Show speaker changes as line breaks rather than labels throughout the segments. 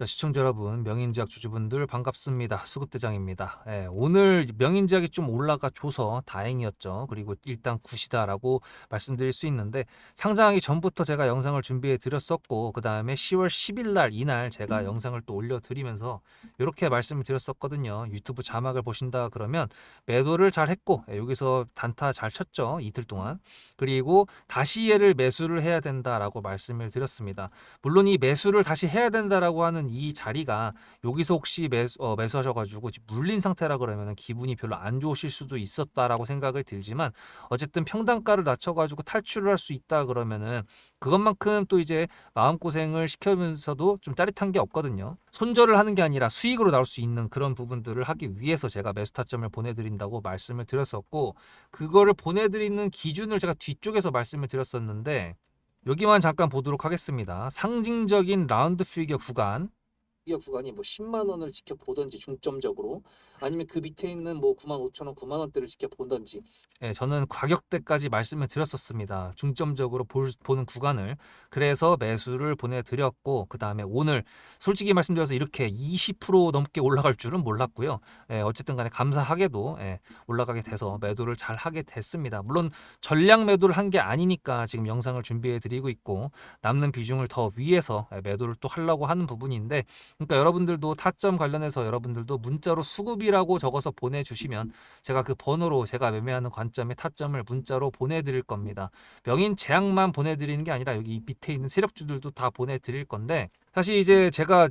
자, 시청자 여러분, 명인제약 주주분들 반갑습니다. 수급대장입니다. 예, 오늘 명인제약이 좀 올라가 줘서 다행이었죠. 그리고 일단 굿이다라고 말씀드릴 수 있는데 상장하기 전부터 제가 영상을 준비해 드렸었고 그 다음에 10월 10일 날 이날 제가 영상을 또 올려드리면서 이렇게 말씀을 드렸었거든요. 유튜브 자막을 보신다 그러면 매도를 잘 했고 예, 여기서 단타 잘 쳤죠. 이틀 동안. 그리고 다시 얘를 매수를 해야 된다라고 말씀을 드렸습니다. 물론 이 매수를 다시 해야 된다라고 하는 이 자리가 여기서 혹시 매수, 어, 매수하셔가지고 물린 상태라 그러면 기분이 별로 안 좋으실 수도 있었다라고 생각을 들지만 어쨌든 평단가를 낮춰가지고 탈출을 할 수 있다 그러면은 그것만큼 또 이제 마음고생을 시켜면서도 좀 짜릿한 게 없거든요. 손절을 하는 게 아니라 수익으로 나올 수 있는 그런 부분들을 하기 위해서 제가 매수 타점을 보내드린다고 말씀을 드렸었고 그거를 보내드리는 기준을 제가 뒤쪽에서 말씀을 드렸었는데 여기만 잠깐 보도록 하겠습니다. 상징적인 라운드 피겨 구간 피겨 구간이 뭐 10만 원을 지켜보던지 중점적으로 아니면 그 밑에 있는 뭐 9만 5천 원, 9만 원대를 지켜보던지 예, 저는 가격대까지 말씀을 드렸었습니다. 중점적으로 볼, 보는 구간을 그래서 매수를 보내드렸고 그 다음에 오늘 솔직히 말씀드려서 이렇게 20% 넘게 올라갈 줄은 몰랐고요. 예, 어쨌든 간에 감사하게도 예, 올라가게 돼서 매도를 잘 하게 됐습니다. 물론 전량 매도를 한 게 아니니까 지금 영상을 준비해 드리고 있고 남는 비중을 더 위에서 예, 매도를 또 하려고 하는 부분인데 그러니까 여러분들도 타점 관련해서 여러분들도 문자로 수급이라고 적어서 보내주시면 제가 그 번호로 제가 매매하는 관점의 타점을 문자로 보내드릴 겁니다. 명인 제약만 보내드리는 게 아니라 여기 밑에 있는 세력주들도 다 보내드릴 건데 사실 이제 제가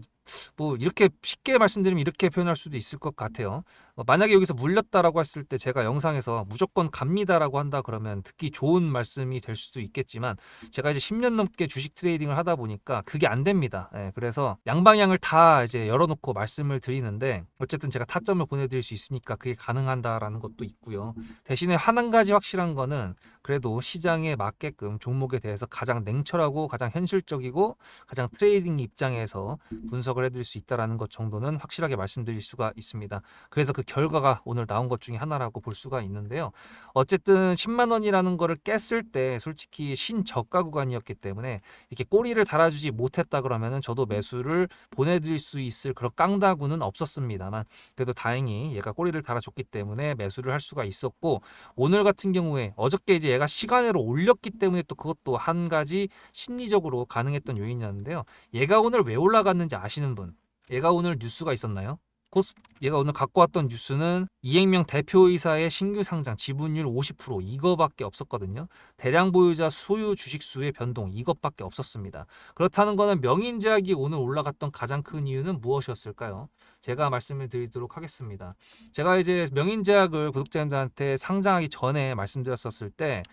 뭐 이렇게 쉽게 말씀드리면 이렇게 표현할 수도 있을 것 같아요. 어, 만약에 여기서 물렸다라고 했을 때 제가 영상에서 무조건 갑니다라고 한다 그러면 듣기 좋은 말씀이 될 수도 있겠지만 제가 이제 10년 넘게 주식 트레이딩을 하다 보니까 그게 안 됩니다. 예, 그래서 양방향을 다 이제 열어놓고 말씀을 드리는데 어쨌든 제가 타점을 보내드릴 수 있으니까 그게 가능한다라는 것도 있고요. 대신에 한 가지 확실한 거는 그래도 시장에 맞게끔 종목에 대해서 가장 냉철하고 가장 현실적이고 가장 트레이딩 입장에서 분석을 해드릴 수 있다라는 것 정도는 확실하게 말씀드릴 수가 있습니다. 그래서 그 결과가 오늘 나온 것 중에 하나라고 볼 수가 있는데요. 어쨌든 10만 원이라는 거를 깼을 때 솔직히 신저가 구간이었기 때문에 이렇게 꼬리를 달아주지 못했다 그러면은 저도 매수를 보내드릴 수 있을 그런 깡다구는 없었습니다만 그래도 다행히 얘가 꼬리를 달아줬기 때문에 매수를 할 수가 있었고 오늘 같은 경우에 어저께 이제 얘가 시간으로 올렸기 때문에 또 그것도 한 가지 심리적으로 가능했던 요인이었는데요. 얘가 오늘 왜 올라갔는지 아시는 분? 얘가 오늘 뉴스가 있었나요? 코스 얘가 오늘 갖고 왔던 뉴스는 이행명 대표이사의 신규 상장 지분율 50% 이거밖에 없었거든요. 대량 보유자 소유 주식 수의 변동 이것밖에 없었습니다. 그렇다는 거는 명인제약이 오늘 올라갔던 가장 큰 이유는 무엇이었을까요? 제가 말씀을 드리도록 하겠습니다. 제가 이제 명인제약을 구독자님들한테 상장하기 전에 말씀드렸었을 때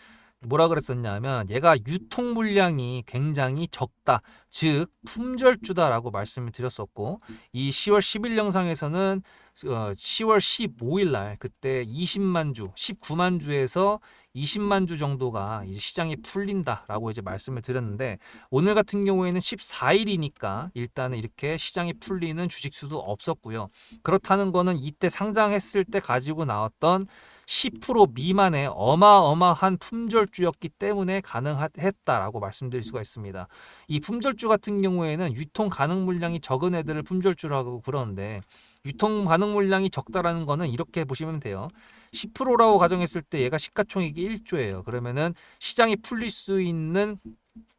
뭐라 그랬었냐면 얘가 유통 물량이 굉장히 적다. 즉 품절주다라고 말씀을 드렸었고 이 10월 10일 영상에서는 어, 10월 15일 날 그때 20만 주, 19만 주에서 20만 주 정도가 이제 시장이 풀린다라고 이제 말씀을 드렸는데 오늘 같은 경우에는 14일이니까 일단은 이렇게 시장이 풀리는 주식 수도 없었고요. 그렇다는 거는 이때 상장했을 때 가지고 나왔던 10% 미만의 어마어마한 품절주였기 때문에 가능했다라고 말씀드릴 수가 있습니다. 이 품절주 같은 경우에는 유통 가능 물량이 적은 애들을 품절주라고 그러는데 유통 가능 물량이 적다라는 거는 이렇게 보시면 돼요. 10%라고 가정했을 때 얘가 시가총액이 1조예요. 그러면은 시장이 풀릴 수 있는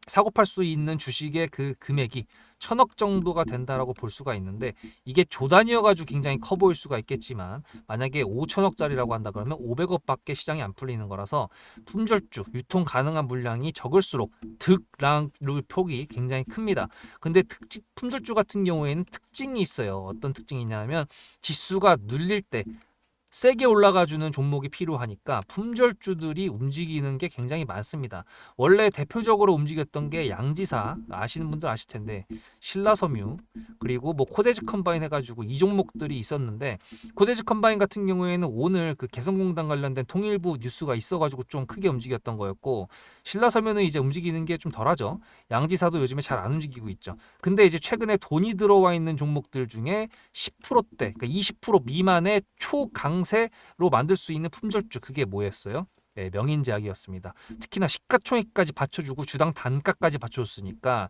사고 팔 수 있는 주식의 그 금액이 천억 정도가 된다라고 볼 수가 있는데 이게 조 단위여가지고 굉장히 커 보일 수가 있겠지만 만약에 5천억짜리라고 한다 그러면 500억밖에 시장이 안 풀리는 거라서 품절주 유통 가능한 물량이 적을수록 득랑룰 폭이 굉장히 큽니다. 근데 특징 품절주 같은 경우에는 특징이 있어요. 어떤 특징이냐면 지수가 눌릴 때 세게 올라가주는 종목이 필요하니까 품절주들이 움직이는 게 굉장히 많습니다. 원래 대표적으로 움직였던 게 양지사 아시는 분들 아실 텐데 신라섬유 그리고 뭐 코데즈 컴바인 해가지고 이 종목들이 있었는데 코데즈 컴바인 같은 경우에는 오늘 그 개성공단 관련된 통일부 뉴스가 있어가지고 좀 크게 움직였던 거였고 신라섬유는 이제 움직이는 게 좀 덜하죠. 양지사도 요즘에 잘 안 움직이고 있죠. 근데 이제 최근에 돈이 들어와 있는 종목들 중에 10%대, 그러니까 20% 미만의 초강 세로 만들 수 있는 품절주 그게 뭐였어요? 네, 명인제약이었습니다. 특히나 시가총액까지 받쳐주고 주당 단가까지 받쳐줬으니까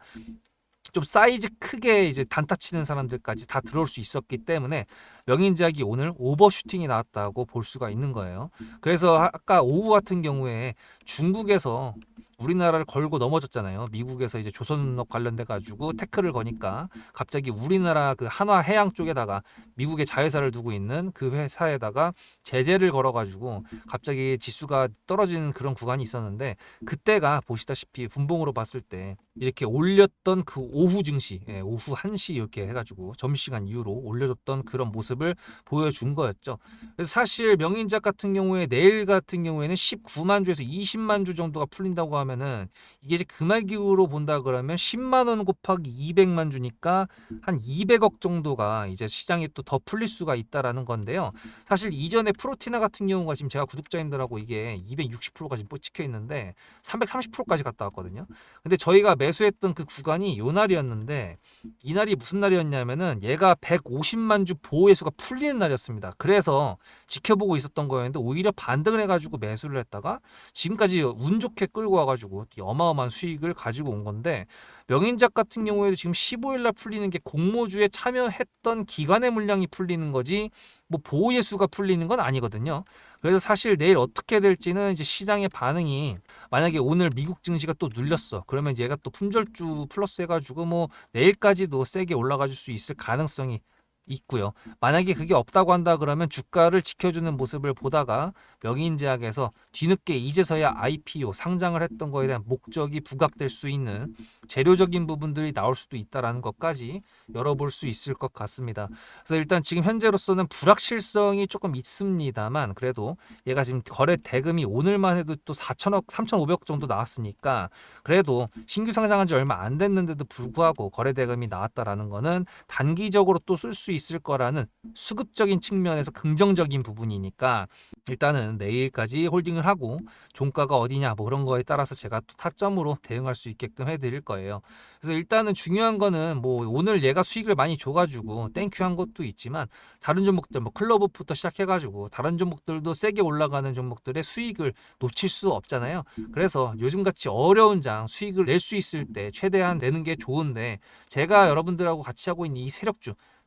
좀 사이즈 크게 이제 단타 치는 사람들까지 다 들어올 수 있었기 때문에 명인제약이 오늘 오버슈팅이 나왔다고 볼 수가 있는 거예요. 그래서 아- 아까 오후 같은 경우에 중국에서 우리나라를 걸고 넘어졌잖아요. 미국에서 이제 조선업 관련돼 가지고 태클을 거니까 갑자기 우리나라 그 한화 해양 쪽에다가 미국의 자회사를 두고 있는 그 회사에다가 제재를 걸어 가지고 갑자기 지수가 떨어지는 그런 구간이 있었는데 그때가 보시다시피 분봉으로 봤을 때 이렇게 올렸던 그 오후 증시, 예, 오후 1시 이렇게 해가지고 점심시간 이후로 올려줬던 그런 모습을 보여준 거였죠. 그래서 사실 명인작 같은 경우에 내일 같은 경우에는 19만 주에서 20만 주 정도가 풀린다고 하면 은 이게 이제 금액으로 본다 그러면 10만 원 곱하기 200만 주니까 한 200억 정도가 이제 시장에 또 더 풀릴 수가 있다라는 건데요. 사실 이전에 프로티나 같은 경우가 지금 제가 구독자님들하고 이게 260%가 지금 찍혀 있는데 330%까지 갔다 왔거든요. 근데 저희가 매수했던 그 구간이 요 날이었는데 이 날이 무슨 날이었냐면은 얘가 150만 주 보호예수가 풀리는 날이었습니다. 그래서 지켜보고 있었던 거였는데 오히려 반등을 해가지고 매수를 했다가 지금까지 운 좋게 끌고 와가지고 이 어마어마한 수익을 가지고 온 건데 명인작 같은 경우에도 지금 15일 날 풀리는 게 공모주에 참여했던 기관의 물량이 풀리는 거지 뭐 보호예수가 풀리는 건 아니거든요. 그래서 사실 내일 어떻게 될지는 이제 시장의 반응이 만약에 오늘 미국 증시가 또 눌렸어. 그러면 얘가 또 품절주 플러스 해가지고 뭐 내일까지도 세게 올라가 줄 수 있을 가능성이 있고요. 만약에 그게 없다고 한다 그러면 주가를 지켜주는 모습을 보다가 명인제약에서 뒤늦게 이제서야 IPO 상장을 했던 거에 대한 목적이 부각될 수 있는 재료적인 부분들이 나올 수도 있다라는 것까지 열어볼 수 있을 것 같습니다. 그래서 일단 지금 현재로서는 불확실성이 조금 있습니다만 그래도 얘가 지금 거래 대금이 오늘만 해도 또 4천억, 3,500억 정도 나왔으니까 그래도 신규 상장한 지 얼마 안 됐는데도 불구하고 거래 대금이 나왔다라는 거는 단기적으로 또 쓸 수 있을 거라는 수급적인 측면에서 긍정적인 부분이니까 일단은 내일까지 홀딩을 하고 종가가 어디냐 뭐 그런 거에 따라서 제가 또 타점으로 대응할 수 있게끔 해드릴 거예요. 그래서 일단은 중요한 거는 뭐 오늘 얘가 수익을 많이 줘가지고 땡큐 한 것도 있지만 다른 종목들 뭐 클럽부터 시작해가지고 다른 종목들도 세게 올라가는 종목들의 수익을 놓칠 수 없잖아요. 그래서 요즘같이 어려운 장 수익을 낼 수 있을 때 최대한 내는 게 좋은데 제가 여러분들하고 같이 하고 있는 이 세력주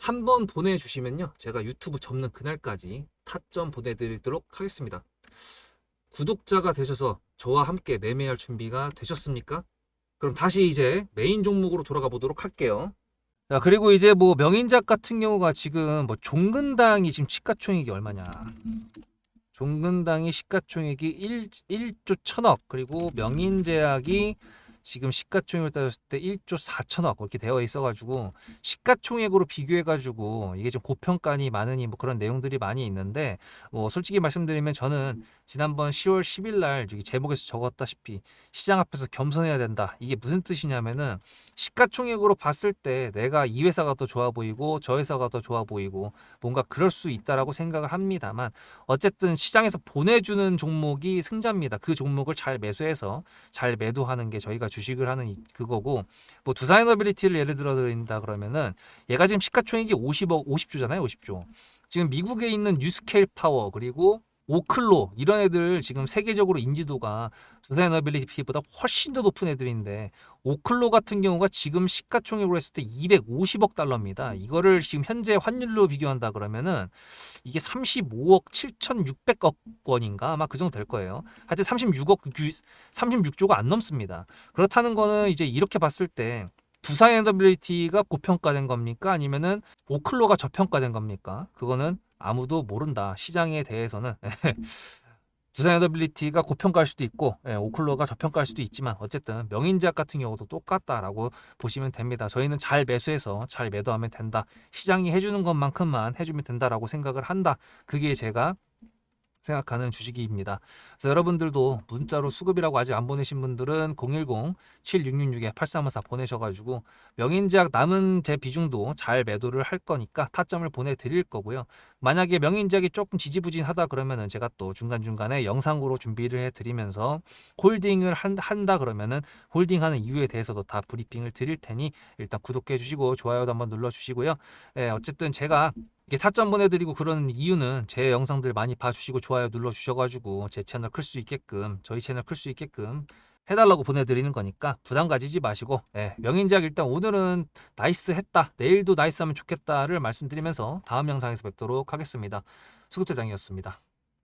한 번 보내주시면요 제가 유튜브 접는 그날까지 타점 보내드리도록 하겠습니다. 구독자가 되셔서 저와 함께 매매할 준비가 되셨습니까? 그럼 다시 이제 메인 종목으로 돌아가 보도록 할게요. 자, 그리고 이제 뭐 명인작 같은 경우가 지금 뭐 종근당이 지금 시가총액이 얼마냐? 종근당이 시가총액이 1, 1조 1000억 그리고 명인제약이 지금 시가총액을 따졌을 때 1조 4천억 그렇게 되어 있어가지고 시가총액으로 비교해가지고 이게 좀 고평가니 많으니 뭐 그런 내용들이 많이 있는데 뭐 솔직히 말씀드리면 저는 지난번 10월 10일 날 여기 제목에서 적었다시피 시장 앞에서 겸손해야 된다. 이게 무슨 뜻이냐면은 시가총액으로 봤을 때 내가 이 회사가 더 좋아 보이고 저 회사가 더 좋아 보이고 뭔가 그럴 수 있다라고 생각을 합니다만 어쨌든 시장에서 보내주는 종목이 승자입니다. 그 종목을 잘 매수해서 잘 매도하는 게 저희가 주식을 하는 이- 그거고 뭐 두사이너빌리티를 예를 들어 드린다 그러면은 얘가 지금 시가총액이 50억 50조잖아요 50조. 지금 미국에 있는 뉴스케일 파워 그리고 오클로 이런 애들 지금 세계적으로 인지도가 두사이너빌리티보다 훨씬 더 높은 애들인데 오클로 같은 경우가 지금 시가총액으로 했을 때 250억 달러입니다. 이거를 지금 현재 환율로 비교한다 그러면은 이게 35억 7,600억 원인가 아마 그 정도 될 거예요. 하여튼 36억 36조가 안 넘습니다. 그렇다는 거는 이제 이렇게 봤을 때 두산 엔더빌리티가 고평가된 겁니까? 아니면은 오클로가 저평가된 겁니까? 그거는 아무도 모른다. 시장에 대해서는 두산 엔더빌리티가 고평가할 수도 있고 예, 오클로가 저평가할 수도 있지만 어쨌든 명인제약 같은 경우도 똑같다라고 보시면 됩니다. 저희는 잘 매수해서 잘 매도하면 된다. 시장이 해주는 것만큼만 해주면 된다라고 생각을 한다. 그게 제가 생각하는 주식입니다. 그래서 여러분들도 문자로 수급이라고 아직 안 보내신 분들은 010-7666-8354 보내셔가지고 명인제약 남은 제 비중도 잘 매도를 할 거니까 타점을 보내드릴 거고요. 만약에 명인제약이 조금 지지부진하다 그러면은 제가 또 중간중간에 영상으로 준비를 해드리면서 홀딩을 한, 한다 그러면은 홀딩하는 이유에 대해서도 다 브리핑을 드릴 테니 일단 구독해 주시고 좋아요도 한번 눌러 주시고요. 예, 어쨌든 제가 이게 타점 보내드리고 그런 이유는 제 영상들 많이 봐주시고 좋아요 눌러주셔가지고 제 채널 클 수 있게끔 저희 채널 클 수 있게끔 해달라고 보내드리는 거니까 부담 가지지 마시고 예, 명인제약 일단 오늘은 나이스 했다 내일도 나이스 하면 좋겠다를 말씀드리면서 다음 영상에서 뵙도록 하겠습니다. 수급대장이었습니다